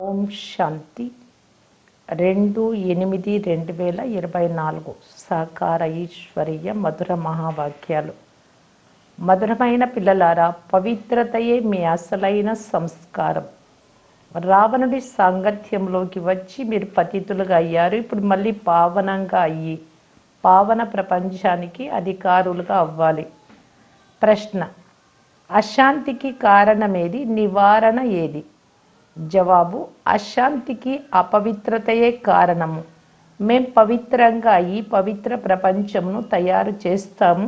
ఓం శాంతి. రెండు ఎనిమిది రెండు వేల ఇరవై నాలుగు సహకార ఈశ్వరీయ మధుర మహావాక్యాలు. మధురమైన పిల్లలారా పవిత్రతయే మీ అసలైన సంస్కారం. రావణుడి సాంగత్యంలోకి వచ్చి మీరు పతితులుగా అయ్యారు. ఇప్పుడు మళ్ళీ పావనంగా అయ్యి పావన ప్రపంచానికి అధికారులుగా అవ్వాలి. ప్రశ్న అశాంతికి కారణమేది? నివారణ ఏది? జవాబు అశాంతికి అపవిత్రతయే కారణము. మేం పవిత్రంగా ఈ పవిత్ర ప్రపంచంను తయారు చేస్తాము.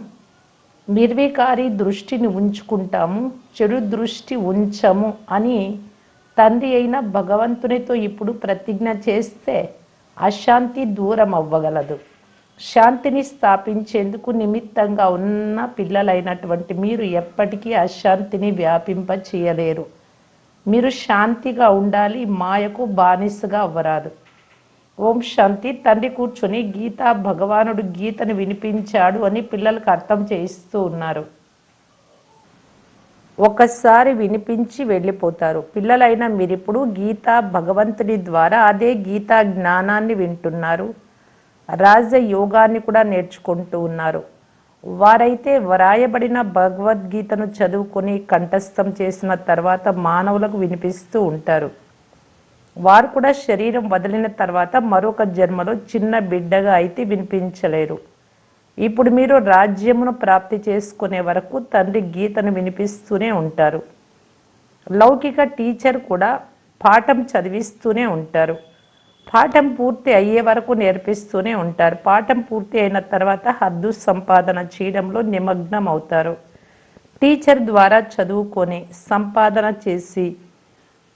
నిర్వికారి దృష్టిని ఉంచుకుంటాము చెడు దృష్టి ఉంచము అని తండ్రి అయిన భగవంతునితో ఇప్పుడు ప్రతిజ్ఞ చేస్తే అశాంతి దూరం అవ్వగలదు శాంతిని స్థాపించేందుకు నిమిత్తంగా ఉన్న పిల్లలైనటువంటి మీరు ఎప్పటికీ అశాంతిని వ్యాపింప చేయలేరు మీరు శాంతిగా ఉండాలి మాయకు బానిసగా అవ్వరాదు. ఓం శాంతి. తండ్రి కూర్చొని గీత భగవానుడు గీతను వినిపించాడు అని పిల్లలకు అర్థం చేయిస్తూ ఉన్నారు. ఒకసారి వినిపించి వెళ్ళిపోతారు. పిల్లలైన మీరిప్పుడు గీత భగవంతుని ద్వారా అదే గీతా జ్ఞానాన్ని వింటున్నారు. రాజ యోగాన్ని కూడా నేర్చుకుంటూ ఉన్నారు. వారైతే వ్రాయబడిన భగవద్గీతను చదువుకొని కంఠస్థం చేసిన తర్వాత మానవులకు వినిపిస్తూ ఉంటారు. వారు కూడా శరీరం వదిలిన తర్వాత మరొక జన్మలో చిన్న బిడ్డగా అయితే వినిపించలేరు. ఇప్పుడు మీరు రాజ్యమును ప్రాప్తి చేసుకునే వరకు తండ్రి గీతను వినిపిస్తూనే ఉంటారు. లౌకిక టీచర్ కూడా పాఠం చదివిస్తూనే ఉంటారు. పాఠం పూర్తి అయ్యే వరకు నేర్పిస్తూనే ఉంటారు. పాఠం పూర్తి అయిన తర్వాత హద్దు సంపాదన చేయడంలో నిమగ్నం అవుతారు. టీచర్ ద్వారా చదువుకొని సంపాదన చేసి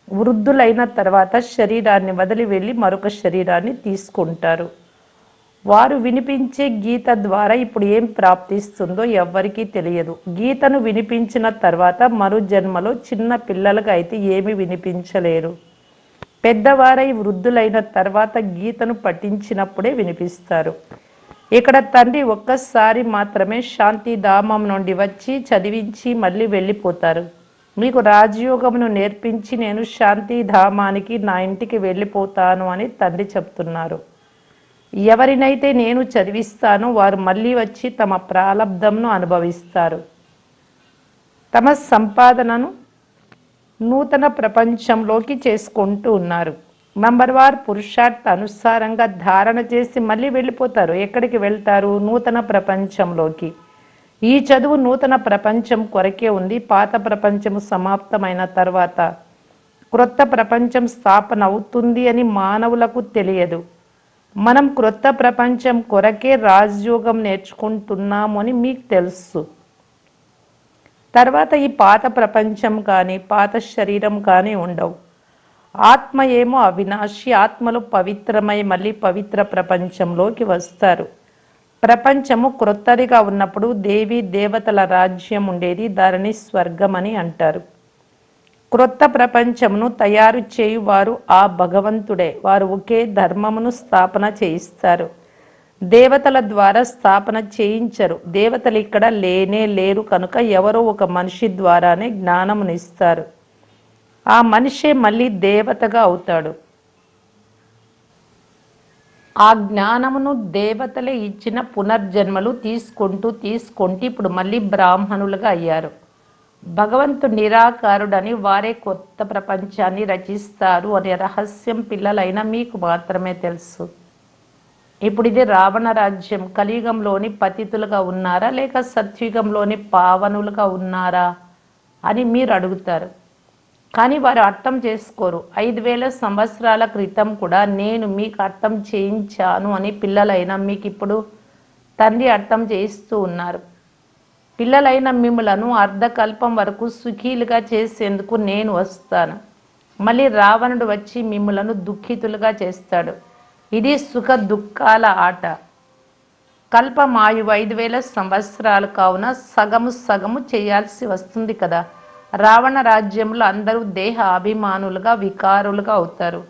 వృద్ధులైన తర్వాత శరీరాన్ని వదిలి వెళ్ళి మరొక శరీరాన్ని తీసుకుంటారు. వారు వినిపించే గీత ద్వారా ఇప్పుడు ఏం ప్రాప్తిస్తుందో ఎవ్వరికీ తెలియదు. గీతను వినిపించిన తర్వాత మరు జన్మలో చిన్న పిల్లలకు అయితే ఏమి వినిపించలేరు. పెద్దవారై వృద్ధులైన తర్వాత గీతను పఠించినప్పుడే వినిపిస్తారు. ఇక్కడ తండ్రి ఒక్కసారి మాత్రమే శాంతిధామం నుండి వచ్చి చదివించి మళ్ళీ వెళ్ళిపోతారు. మీకు రాజయోగమును నేర్పించి నేను శాంతిధామానికి నా ఇంటికి వెళ్ళిపోతాను అని తండ్రి చెప్తున్నారు. ఎవరినైతే నేను చదివిస్తానో వారు మళ్ళీ వచ్చి తమ ప్రారంధంను అనుభవిస్తారు. తమ సంపాదనను నూతన ప్రపంచంలోకి చేసుకుంటూ ఉన్నారు. నంబర్ వార్ పురుషార్థ అనుసారంగా ధారణ చేసి మళ్ళీ వెళ్ళిపోతారు. ఎక్కడికి వెళ్తారు? నూతన ప్రపంచంలోకి. ఈ చదువు నూతన ప్రపంచం కొరకే ఉంది. పాత ప్రపంచము సమాప్తమైన తర్వాత క్రొత్త ప్రపంచం స్థాపన అవుతుంది అని మానవులకు తెలియదు. మనం క్రొత్త ప్రపంచం కొరకే రాజయోగం నేర్చుకుంటున్నాము అని మీకు తెలుసు. తర్వాత ఈ పాత ప్రపంచం కానీ పాత శరీరం కానీ ఉండవు. ఆత్మ ఏమో అవినాశి ఆత్మలు పవిత్రమై మళ్ళీ పవిత్ర ప్రపంచంలోకి వస్తారు. ప్రపంచము క్రొత్తదిగా ఉన్నప్పుడు దేవి దేవతల రాజ్యం ఉండేది దానిని స్వర్గం అని అంటారు. క్రొత్త ప్రపంచమును తయారు చేయువారు ఆ భగవంతుడే. వారు ఒకే ధర్మమును స్థాపన చేయిస్తారు. దేవతల ద్వారా స్థాపన చేయించరు. దేవతలు ఇక్కడ లేనే లేరు. కనుక ఎవరో ఒక మనిషి ద్వారానే జ్ఞానమునిస్తారు ఆ మనిషే మళ్ళీ దేవతగా అవుతాడు. ఆ జ్ఞానమును దేవతలే ఇచ్చిన పునర్జన్మలు తీసుకుంటూ తీసుకుంటూ ఇప్పుడు మళ్ళీ బ్రాహ్మణులుగా అయ్యారు. భగవంతుడు నిరాకారుడని వారే కొత్త ప్రపంచాన్ని రచిస్తారు అనే రహస్యం పిల్లలైన మీకు మాత్రమే తెలుసు. ఇప్పుడు ఇది రావణ రాజ్యం. కలియుగంలోని పతితులుగా ఉన్నారా? లేక సత్యుగంలోని పావనులుగా ఉన్నారా? అని మీరు అడుగుతారు. కానీ వారు అర్థం చేసుకోరు. ఐదు వేల సంవత్సరాల క్రితం కూడా నేను మీకు అర్థం చేయించాను అని పిల్లలైన మీకు ఇప్పుడు తండ్రి అర్థం చేయిస్తూ ఉన్నారు. పిల్లలైన మిమ్మలను అర్ధకల్పం వరకు సుఖీలుగా చేసేందుకు నేను వస్తాను. మళ్ళీ రావణుడు వచ్చి మిమ్మలను దుఃఖితులుగా చేస్తాడు. ఇది సుఖ దుఃఖాల ఆట. కల్పమాయువు ఐదు వేల సంవత్సరాలు కావున సగము సగము చేయాల్సి వస్తుంది కదా. రావణ రాజ్యంలో అందరూ దేహ అభిమానులుగా వికారులుగా అవుతారు.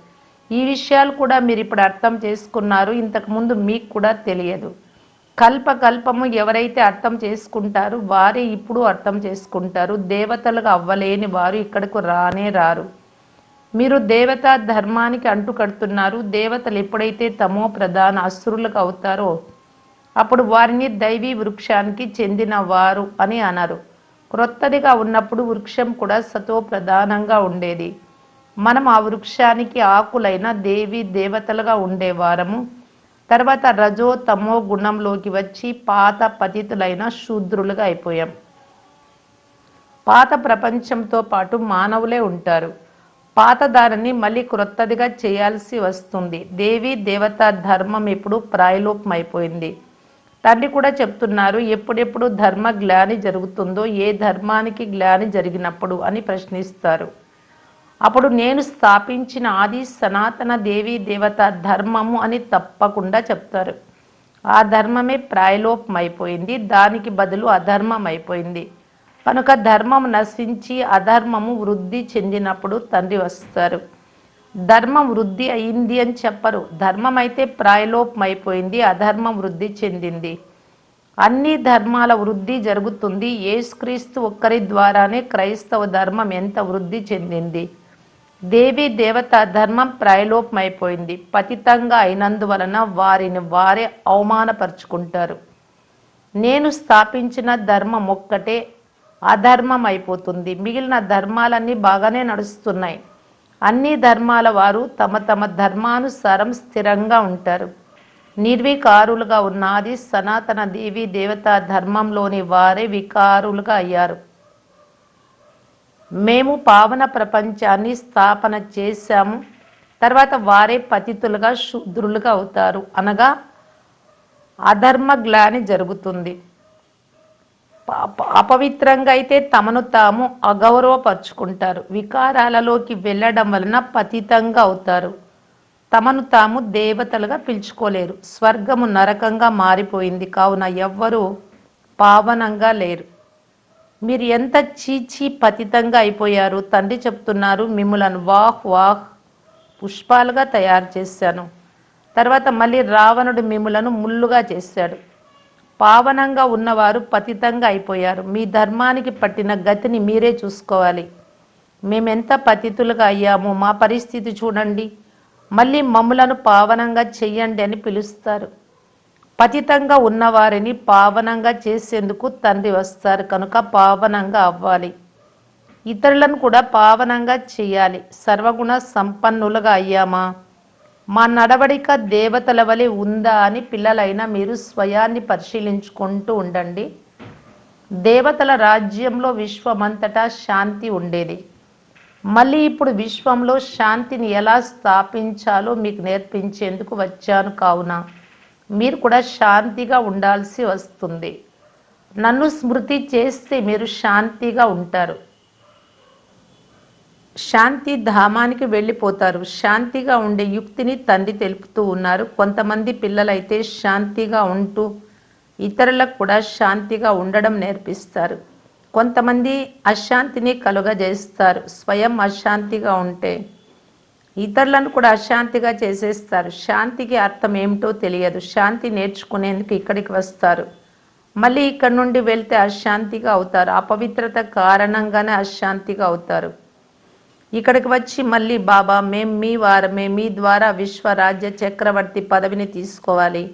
ఈ విషయాలు కూడా మీరు ఇప్పుడు అర్థం చేసుకున్నారు. ఇంతకుముందు మీకు కూడా తెలియదు. కల్పకల్పము ఎవరైతే అర్థం చేసుకుంటారో వారే ఇప్పుడు అర్థం చేసుకుంటారు. దేవతలుగా అవ్వలేని వారు ఇక్కడకు రానే రారు. మీరు దేవత ధర్మానికి అంటుకడుతున్నారు. దేవతలు ఎప్పుడైతే తమో ప్రధాన అసురులకు అవుతారో అప్పుడు వారిని దైవీ వృక్షానికి చెందిన వారు అని అన్నారు. క్రొత్తదిగా ఉన్నప్పుడు వృక్షం కూడా సతో ప్రధానంగా ఉండేది. మనం ఆ వృక్షానికి ఆకులైన దేవి దేవతలుగా ఉండేవారము తర్వాత రజో తమో గుణంలోకి వచ్చి పాత పతితులైన శూద్రులుగా అయిపోయాం. పాత ప్రపంచంతో పాటు మానవులే ఉంటారు. పాతదారిని మళ్ళీ క్రొత్తదిగా చేయాల్సి వస్తుంది. దేవి దేవత ధర్మం ఇప్పుడు ప్రాయలోపం అయిపోయింది తండ్రి కూడా చెప్తున్నారు ఎప్పుడెప్పుడు ధర్మ గ్లాని జరుగుతుందో ఏ ధర్మానికి గ్లాని జరిగినప్పుడు అని ప్రశ్నిస్తారు. అప్పుడు నేను స్థాపించిన ఆది సనాతన దేవి దేవత ధర్మము అని తప్పకుండా చెప్తారు. ఆ ధర్మమే ప్రాయలోపం అయిపోయింది దానికి బదులు అధర్మం అయిపోయింది కనుక ధర్మం నశించి అధర్మము వృద్ధి చెందినప్పుడు తండ్రి వస్తారు. ధర్మం వృద్ధి అయింది అని చెప్పరు. ధర్మం అయితే ప్రాయలోపం అయిపోయింది అధర్మం వృద్ధి చెందింది. అన్ని ధర్మాల వృద్ధి జరుగుతుంది. ఏసుక్రీస్తు ఒక్కరి ద్వారానే క్రైస్తవ ధర్మం ఎంత వృద్ధి చెందింది. దేవి దేవత ధర్మం ప్రాయలోపం అయిపోయింది పతితంగా అయినందువలన వారిని వారే అవమానపరుచుకుంటారు. నేను స్థాపించిన ధర్మం ఒక్కటే అధర్మం అయిపోతుంది మిగిలిన ధర్మాలన్నీ బాగానే నడుస్తున్నాయి. అన్ని ధర్మాల వారు తమ తమ ధర్మానుసారం స్థిరంగా ఉంటారు. నిర్వికారులుగా ఉన్నది సనాతన దేవి దేవతా ధర్మంలోని వారే వికారులుగా అయ్యారు. మేము పావన ప్రపంచాన్ని స్థాపన చేశాము. తర్వాత వారే పతితులుగా శూద్రులుగా అవుతారు. అనగా అధర్మ గ్లాని జరుగుతుంది. అపవిత్రంగా అయితే తమను తాము అగౌరవపరుచుకుంటారు. వికారాలలోకి వెళ్ళడం వలన పతితంగా అవుతారు. తమను తాము దేవతలుగా పిలుచుకోలేరు. స్వర్గము నరకంగా మారిపోయింది. కావున ఎవ్వరూ పావనంగా లేరు. మీరు ఎంత చీచి పతితంగా అయిపోయారు. తండ్రి చెప్తున్నారు మిమ్మలను వాహ్ వాహ్ పుష్పాలుగా తయారు చేశాను. తర్వాత మళ్ళీ రావణుడు మిమ్మలను ముళ్ళుగా చేశాడు. పావనంగా ఉన్నవారు పతితంగా అయిపోయారు. మీ ధర్మానికి పట్టిన గతిని మీరే చూసుకోవాలి. మేమెంత పతితులుగా అయ్యామో మా పరిస్థితి చూడండి. మళ్ళీ మమ్ములను పావనంగా చెయ్యండి అని పిలుస్తారు. పతితంగా ఉన్నవారిని పావనంగా చేసేందుకు తండ్రి వస్తారు. కనుక పావనంగా అవ్వాలి. ఇతరులను కూడా పావనంగా చేయాలి సర్వగుణ సంపన్నులుగా అయ్యామా? మా నడవడిక దేవతల వలె ఉందా అని పిల్లలైన మీరు స్వయాన్ని పరిశీలించుకుంటూ ఉండండి. దేవతల రాజ్యంలో విశ్వమంతటా శాంతి ఉండేది. మళ్ళీ ఇప్పుడు విశ్వంలో శాంతిని ఎలా స్థాపించాలో మీకు నేర్పించేందుకు వచ్చాను కావున. మీరు కూడా శాంతిగా ఉండాల్సి వస్తుంది. నన్ను స్మృతి చేస్తే మీరు శాంతిగా ఉంటారు. శాంతి ధామానికి వెళ్ళిపోతారు. శాంతిగా ఉండే యుక్తిని తండ్రి తెలుపుతూ ఉన్నారు. కొంతమంది పిల్లలైతే శాంతిగా ఉంటూ ఇతరులకు కూడా శాంతిగా ఉండడం నేర్పిస్తారు. కొంతమంది అశాంతిని కలుగజేస్తారు. స్వయం అశాంతిగా ఉంటే ఇతరులను కూడా అశాంతిగా చేసేస్తారు. శాంతికి అర్థం ఏమిటో తెలియదు. శాంతి నేర్చుకునేందుకు ఇక్కడికి వస్తారు. మళ్ళీ ఇక్కడ నుండి వెళ్తే అశాంతిగా అవుతారు. అపవిత్రత కారణంగానే అశాంతిగా అవుతారు. ఇక్కడికి వచ్చి మళ్ళీ బాబా మేం మీ వారమే మీ ద్వారా విశ్వరాజ్య చక్రవర్తి పదవిని తీసుకోవాలి.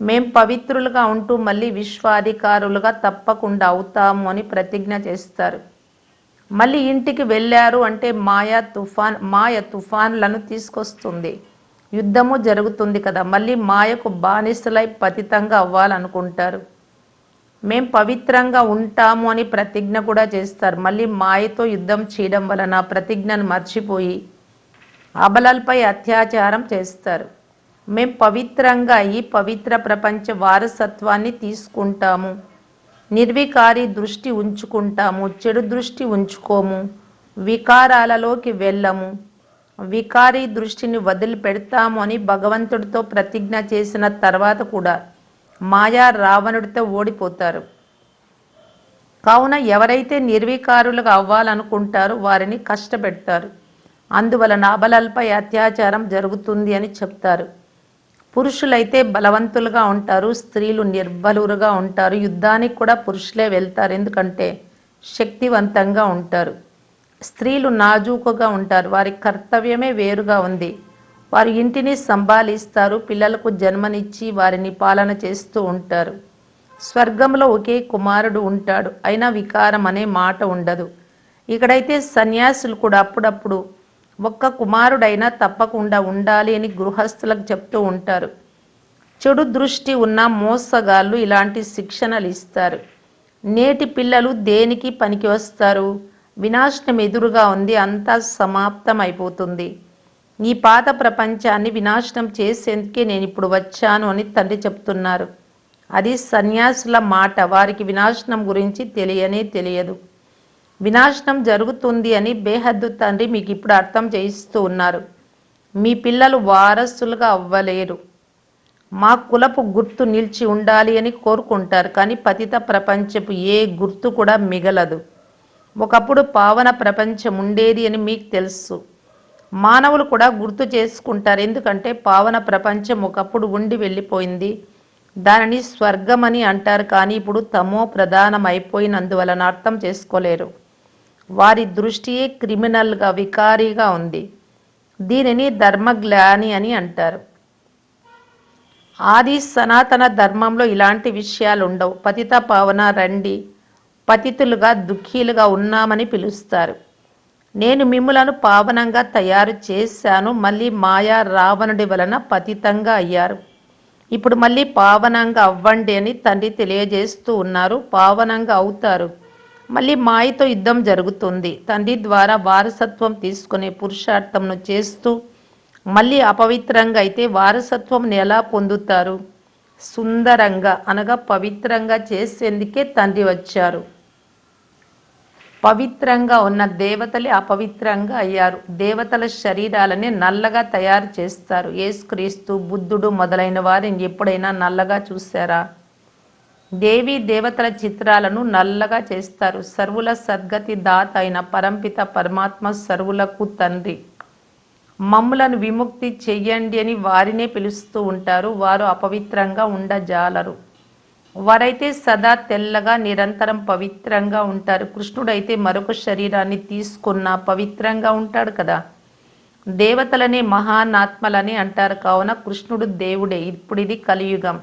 మేం పవిత్రులుగా ఉంటూ మళ్ళీ విశ్వాధికారులుగా తప్పకుండా అవుతాము అని ప్రతిజ్ఞ చేస్తారు. మళ్ళీ ఇంటికి వెళ్ళారు అంటే మాయా తుఫాన్ మాయ తుఫాన్లను తీసుకొస్తుంది. యుద్ధము జరుగుతుంది కదా మళ్ళీ మాయకు బానిసలై పతితంగా అవ్వాలనుకుంటారు. మేం పవిత్రంగా ఉంటాము అని ప్రతిజ్ఞ కూడా చేస్తారు. మళ్ళీ మాయతో యుద్ధం చేయడం వలన ప్రతిజ్ఞను మర్చిపోయి అబలలపై అత్యాచారం చేస్తారు. మేం పవిత్రంగా ఈ పవిత్ర ప్రపంచ వారసత్వాన్ని తీసుకుంటాము. నిర్వికారి దృష్టి ఉంచుకుంటాము. చెడు దృష్టి ఉంచుకోము. వికారాలలోకి వెళ్ళము. వికారి దృష్టిని వదిలిపెడతాము అని భగవంతుడితో ప్రతిజ్ఞ చేసిన తర్వాత కూడా మాయా రావణుడితో ఓడిపోతారు. కావున ఎవరైతే నిర్వికారులుగా అవ్వాలనుకుంటారో వారిని కష్టపెడతారు. అందువలన అబలలపై అత్యాచారం జరుగుతుంది అని చెప్తారు. పురుషులైతే బలవంతులుగా ఉంటారు స్త్రీలు నిర్బలురుగా ఉంటారు యుద్ధానికి కూడా పురుషులే వెళ్తారు. ఎందుకంటే శక్తివంతంగా ఉంటారు. స్త్రీలు నాజూకుగా ఉంటారు. వారి కర్తవ్యమే వేరుగా ఉంది. వారు ఇంటిని సంభాలిస్తారు పిల్లలకు జన్మనిచ్చి వారిని పాలన చేస్తూ ఉంటారు. స్వర్గంలో ఒకే కుమారుడు ఉంటాడు అయినా వికారం అనే మాట ఉండదు. ఇక్కడైతే సన్యాసులు కూడా అప్పుడప్పుడు ఒక్క కుమారుడైనా తప్పకుండా ఉండాలి అని గృహస్థులకు చెప్తూ ఉంటారు. చెడు దృష్టి ఉన్న మోసగాళ్ళు ఇలాంటి శిక్షణలు ఇస్తారు. నేటి పిల్లలు దేనికి పనికి వస్తారు? వినాశనం ఎదురుగా ఉంది అంతా సమాప్తం అయిపోతుంది నీ పాత ప్రపంచాన్ని వినాశనం చేసేందుకే నేను ఇప్పుడు వచ్చాను అని తండ్రి చెప్తున్నారు. అది సన్యాసుల మాట. వారికి వినాశనం గురించి తెలియనే తెలియదు. వినాశనం జరుగుతుంది అని బేహద్దు తండ్రి మీకు ఇప్పుడు అర్థం చేయిస్తూ ఉన్నారు. మీ పిల్లలు వారసులుగా అవ్వలేరు. మా కులపు గుర్తు నిలిచి ఉండాలి అని కోరుకుంటారు కానీ పతిత ప్రపంచపు ఏ గుర్తు కూడా మిగలదు. ఒకప్పుడు పావన ప్రపంచం ఉండేది అని మీకు తెలుసు. మానవులు కూడా గుర్తు చేసుకుంటారు. ఎందుకంటే పావన ప్రపంచం ఒకప్పుడు ఉండి వెళ్ళిపోయింది. దానిని స్వర్గం అని అంటారు. కానీ ఇప్పుడు తమో ప్రధానం అయిపోయినందువలన అర్థం చేసుకోలేరు. వారి దృష్టియే క్రిమినల్గా వికారీగా ఉంది. దీనిని ధర్మగ్లాని అని అంటారు. ఆది సనాతన ధర్మంలో ఇలాంటి విషయాలు ఉండవు. పతిత పావన రండి. పతితులుగా దుఃఖీలుగా ఉన్నామని పిలుస్తారు. నేను మిమ్ములను పావనంగా తయారు చేశాను మళ్ళీ మాయా రావణుడి వలన పతితంగా అయ్యారు. ఇప్పుడు మళ్ళీ పావనంగా అవ్వండి అని తండ్రి తెలియజేస్తూ ఉన్నారు. పావనంగా అవుతారు. మళ్ళీ మాయతో యుద్ధం జరుగుతుంది. తండ్రి ద్వారా వారసత్వం తీసుకునే పురుషార్థంను చేస్తూ మళ్ళీ అపవిత్రంగా అయితే వారసత్వంని ఎలా పొందుతారు? సుందరంగా అనగా పవిత్రంగా చేసేందుకే తండ్రి వచ్చారు. పవిత్రంగా ఉన్న దేవతలే అపవిత్రంగా అయ్యారు. దేవతల శరీరాలని నల్లగా తయారు చేస్తారు. యేసుక్రీస్తు బుద్ధుడు మొదలైన వారిని ఎప్పుడైనా నల్లగా చూశారా? దేవి దేవతల చిత్రాలను నల్లగా చేస్తారు. సర్వుల సద్గతి దాత అయిన పరంపిత పరమాత్మ సర్వులకు తండ్రి. మమ్ములను విముక్తి చెయ్యండి అని వారినే పిలుస్తూ ఉంటారు. వారు అపవిత్రంగా ఉండజాలరు. వారైతే సదా తెల్లగా నిరంతరం పవిత్రంగా ఉంటారు. కృష్ణుడైతే మరొక శరీరాన్ని తీసుకున్న పవిత్రంగా ఉంటాడు కదా. దేవతలనే మహానాత్మలని అంటారు. కావున కృష్ణుడు దేవుడే. ఇప్పుడు ఇది కలియుగం.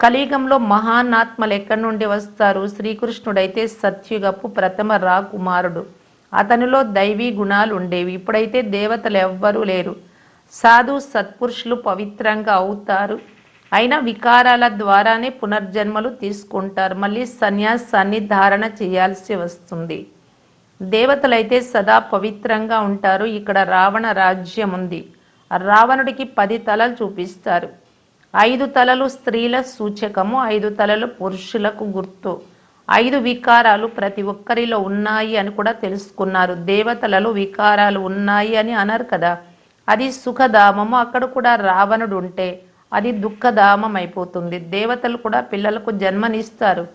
కలియుగంలో మహానాత్మలు ఎక్కడి నుండి వస్తారు? శ్రీకృష్ణుడైతే సత్యుగపు ప్రథమ రాకుమారుడు అతనిలో దైవీ గుణాలు ఉండేవి. ఇప్పుడైతే దేవతలు ఎవ్వరూ లేరు. సాధు సత్పురుషులు పవిత్రంగా అవుతారు. అయినా వికారాల ద్వారానే పునర్జన్మలు తీసుకుంటారు. మళ్ళీ సన్యాసాన్ని ధారణ చేయాల్సి వస్తుంది. దేవతలైతే సదా పవిత్రంగా ఉంటారు. ఇక్కడ రావణ రాజ్యం ఉంది. రావణుడికి పది తలలు చూపిస్తారు. ఐదు తలలు స్త్రీల సూచకము ఐదు తలలు పురుషులకు గుర్తు. ఐదు వికారాలు ప్రతి ఒక్కరిలో ఉన్నాయి అని కూడా తెలుసుకున్నారు. దేవతలలో వికారాలు ఉన్నాయి అని అన్నారు కదా. అది సుఖధామము. అక్కడ కూడా రావణుడు ఉంటే అది దుఃఖధామం అయిపోతుంది. దేవతలు కూడా పిల్లలకు జన్మనిస్తారు.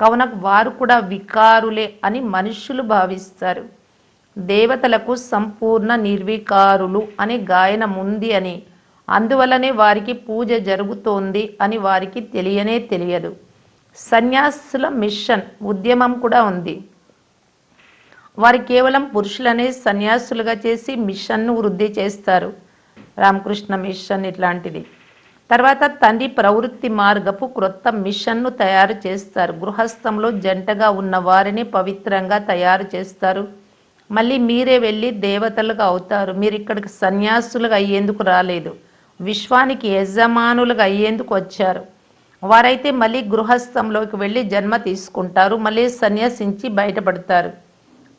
కావున వారు కూడా వికారులే అని మనుష్యులు భావిస్తారు. దేవతలకు సంపూర్ణ నిర్వికారులు అనే గాయనం ఉంది అని. అందువలనే వారికి పూజ జరుగుతోంది అని వారికి తెలియనే తెలియదు. సన్యాసుల మిషన్ ఉద్యమం కూడా ఉంది. వారు కేవలం పురుషులనే సన్యాసులుగా చేసి మిషన్ను వృద్ధి చేస్తారు. రామకృష్ణ మిషన్ ఇట్లాంటిది. తర్వాత తండ్రి ప్రవృత్తి మార్గపు క్రొత్త మిషన్ను తయారు చేస్తారు. గృహస్థంలో జంటగా ఉన్న వారిని పవిత్రంగా తయారు చేస్తారు. మళ్ళీ మీరే వెళ్ళి దేవతలుగా అవుతారు. మీరు ఇక్కడికి సన్యాసులుగా అయ్యేందుకు రాలేదు. విశ్వానికి యజమానులుగా అయ్యేందుకు వచ్చారు. వారైతే మళ్ళీ గృహస్థంలోకి వెళ్ళి జన్మ తీసుకుంటారు. మళ్ళీ సన్యాసించి బయటపడతారు.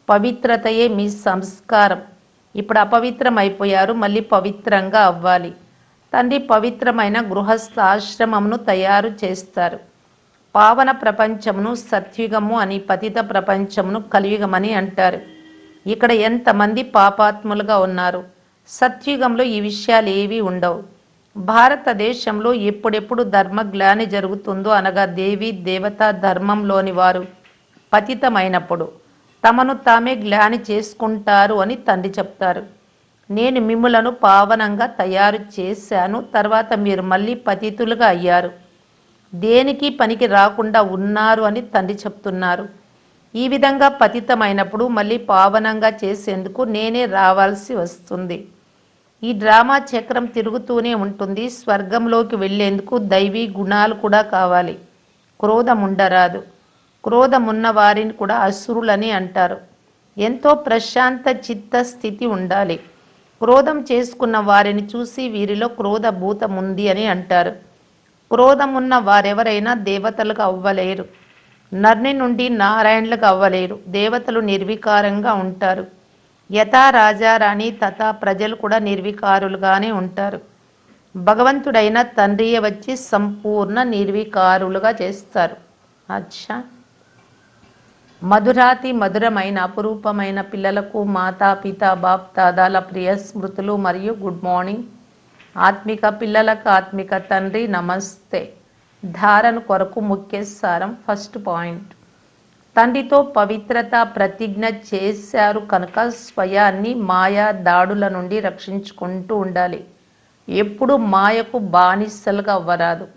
పవిత్రతయే మీ సంస్కారం. ఇప్పుడు అపవిత్రం అయిపోయారు. మళ్ళీ పవిత్రంగా అవ్వాలి. తండ్రి పవిత్రమైన గృహస్థ ఆశ్రమమును తయారు చేస్తారు. పావన ప్రపంచమును సత్యుగము అని పతిత ప్రపంచమును కలియుగమని అంటారు. ఇక్కడ ఎంతమంది పాపాత్ములుగా ఉన్నారు? సత్యుగంలో ఈ విషయాలు ఏవి ఉండవు. భారతదేశంలో ఎప్పుడెప్పుడు ధర్మ గ్లాని జరుగుతుందో అనగా దేవి దేవత ధర్మంలోని వారు పతితమైనప్పుడు తమను తామే గ్లాని చేసుకుంటారు అని తండ్రి చెప్తారు. నేను మిమ్ములను పావనంగా తయారు చేశాను. తర్వాత మీరు మళ్ళీ పతితులుగా అయ్యారు. దేనికి పనికి రాకుండా ఉన్నారు అని తండ్రి చెప్తున్నారు. ఈ విధంగా పతితమైనప్పుడు మళ్ళీ పావనంగా చేసేందుకు నేనే రావాల్సి వస్తుంది. ఈ డ్రామా చక్రం తిరుగుతూనే ఉంటుంది. స్వర్గంలోకి వెళ్ళేందుకు దైవీ గుణాలు కూడా కావాలి. క్రోధం ఉండరాదు క్రోధం ఉన్న వారిని కూడా అసురులని అంటారు. ఎంతో ప్రశాంత చిత్త స్థితి ఉండాలి. క్రోధం చేసుకున్న వారిని చూసి వీరిలో క్రోధ భూతం ఉంది అని అంటారు. క్రోధం ఉన్న వారెవరైనా దేవతలకు అవ్వలేరు. నర్ని నుండి నారాయణులకు అవ్వలేరు. దేవతలు నిర్వికారంగా ఉంటారు. యథా రాజారాణి తథా ప్రజలు కూడా నిర్వికారులుగానే ఉంటారు. భగవంతుడైన తండ్రియే వచ్చి సంపూర్ణ నిర్వికారులుగా చేస్తారు. అచ్చా! మధురాతి మధురమైన అపురూపమైన పిల్లలకు మాతా పిత బాప్ దాదాల ప్రియ స్మృతులు మరియు గుడ్ మార్నింగ్. ఆత్మిక పిల్లలకు ఆత్మిక తండ్రి నమస్తే. ధారణ కొరకు ముఖ్య సారం ఫస్ట్ పాయింట్. తండ్రితో పవిత్రత ప్రతిజ్ఞ చేశారు కనుక స్వయాన్ని మాయా దాడుల నుండి రక్షించుకుంటూ ఉండాలి. ఎప్పుడు మాయకు బానిసలుగా అవ్వరాదు.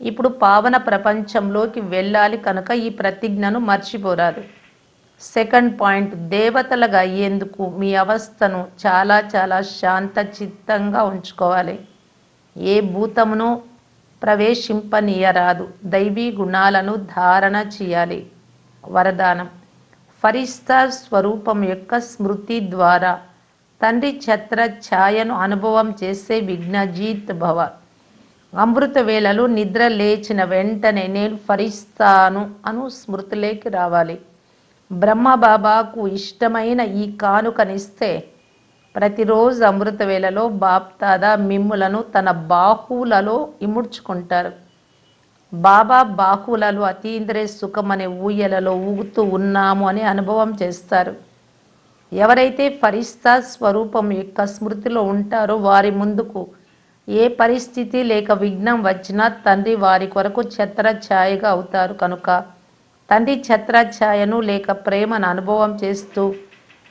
ఇప్పుడు పావన ప్రపంచంలోకి వెళ్ళాలి కనుక ఈ ప్రతిజ్ఞను మర్చిపోరాదు. సెకండ్ పాయింట్ దేవతలుగా అయ్యేందుకు మీ అవస్థను చాలా చాలా శాంత చిత్తంగా ఉంచుకోవాలి. ఏ భూతమును ప్రవేశింపనీయరాదు. దైవీ గుణాలను ధారణ చేయాలి. వరదానం ఫరిస్తా స్వరూపం యొక్క స్మృతి ద్వారా తండ్రి ఛత్ర ఛాయను అనుభవం చేసే విఘ్నజీత్ భవ. అమృత వేళలు నిద్ర లేచిన వెంటనే నేను ఫరిస్తాను అను స్మృతిలోకి రావాలి. బ్రహ్మబాబాకు ఇష్టమైన ఈ కానుకనిస్తే ప్రతిరోజు అమృత వేళలో బాప్తాదా మిమ్ములను తన బాహువులలో ఇముడ్చుకుంటారు. బాబా బాహువులలో అతీంద్రే సుఖం అనే ఊయలలో ఊగుతూ ఉన్నాము అని అనుభవం చేస్తారు. ఎవరైతే ఫరిస్తా స్వరూపం యొక్క స్మృతిలో ఉంటారో వారి ముందుకు ఏ పరిస్థితి లేక విఘ్నం వచ్చినా తండ్రి వారి కొరకు ఛత్రఛాయగా అవుతారు. కనుక తండ్రి ఛత్రఛాయను లేక ప్రేమను అనుభవం చేస్తూ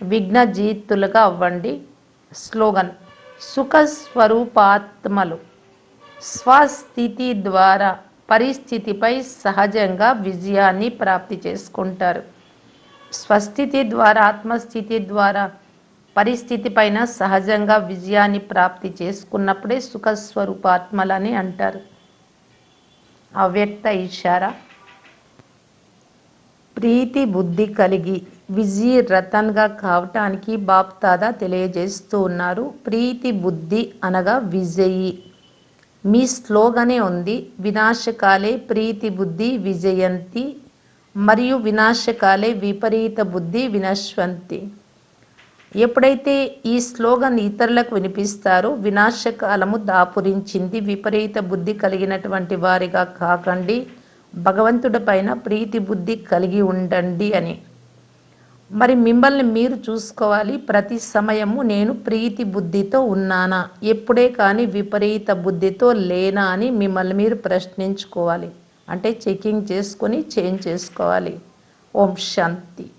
విఘ్నజీతులుగా అవ్వండి. స్లోగన్ సుఖ స్వరూపాత్మలు స్వస్థితి ద్వారా పరిస్థితిపై సహజంగా విజయాన్ని ప్రాప్తి చేసుకుంటారు. స్వస్థితి ద్వారా ఆత్మస్థితి ద్వారా పరిస్థితి పైన సహజంగా విజయాన్ని ప్రాప్తి చేసుకున్నప్పుడే సుఖస్వరూపాత్మలని అంటారు. అవ్యక్త ఇషారా ప్రీతి బుద్ధి కలిగి విజయ రతన్గా కావటానికి బాప్తాదా తెలియజేస్తూ ఉన్నారు. ప్రీతి బుద్ధి అనగా విజయి. మీ స్లోగనే ఉంది. వినాశకాలే ప్రీతి బుద్ధి విజయంతి మరియు వినాశకాలే విపరీత బుద్ధి వినశ్వంతి. ఎప్పుడైతే ఈ స్లోగన్ ఇతరులకు వినిపిస్తారో వినాశకాలము దాపురించింది విపరీత బుద్ధి కలిగినటువంటి వారిగా కాకండి భగవంతుడి పైన ప్రీతి బుద్ధి కలిగి ఉండండి అని. మరి మిమ్మల్ని మీరు చూసుకోవాలి ప్రతి సమయము నేను ప్రీతి బుద్ధితో ఉన్నానా? ఎప్పుడే కానీ విపరీత బుద్ధితో లేనా అని మిమ్మల్ని మీరు ప్రశ్నించుకోవాలి. అంటే చెకింగ్ చేసుకొని చేంజ్ చేసుకోవాలి. ఓం శాంతి.